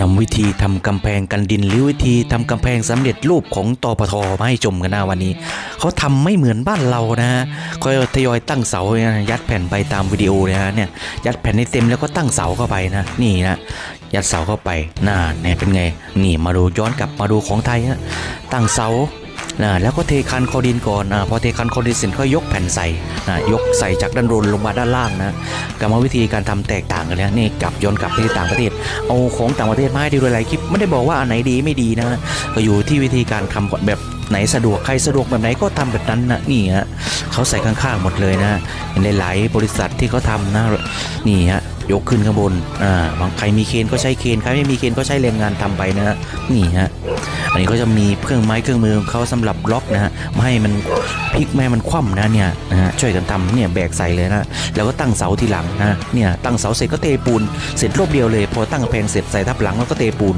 นำวิธีทำกำแพงกันดินหรือวิธีทำกำแพงสำเร็จรูปของตปทมาให้ชมกันนะวันนี้ เขาทำไม่เหมือนบ้านเรานะฮะค่อยทยอยตั้งเสานะยัดแผ่นไปตามวิดีโอเลยนะเนี่ยยัดแผ่นให้เต็มแล้วก็ตั้งเสาเข้าไปนะนี่นะยัดเสาเข้าไปน่าเนี่ยเป็นไงนี่มาดูย้อนกลับมาดูของไทยฮะตั้งเสา นะแล้วก็เทคันคอดินก่อนนะพอเทคันคอดินเสร็จค่อยยกแผ่นใส่นะยกใส่จากด้านบนลงมาด้านล่างนะกรรมวิธีการทำแตกต่างกันแล้วนี่กลับย้อนกลับไปที่ต่างประเทศ เอาของต่างประเทศมาให้ดูหลายๆคลิปไม่ได้บอกว่าอันไหนดีไม่ดีนะก็อยู่ที่วิธีการทำก่อนแบบ ไหนสะดวกใครสะดวกแบบไหนก็ทำแบบนั้นนะนี่ฮะเขาใส่ข้างๆหมดเลยนะเห็นหลายๆบริษัทที่เขาทำนะนี่ฮะยกขึ้นข้างบน อ่า บางใครมีเคนก็ใช้เคน ใครไม่มีเคนก็ใช้แรงงานทำไปนะฮะ นี่ฮะ อันนี้ก็จะมีเครื่องไม้เครื่องมือของเขาสำหรับล็อกนะฮะ ไม่ให้มันพลิกไม่ให้มันคว่ำนะเนี่ยนะฮะ ช่วยกันทำเนี่ยแบกใส่เลยนะ แล้วก็ตั้งเสาทีหลังนะ เนี่ยตั้งเสาเสร็จก็เทปูน เสร็จรอบเดียวเลย พอตั้งกำแพงเสร็จใส่ทับหลังแล้วก็เทปูน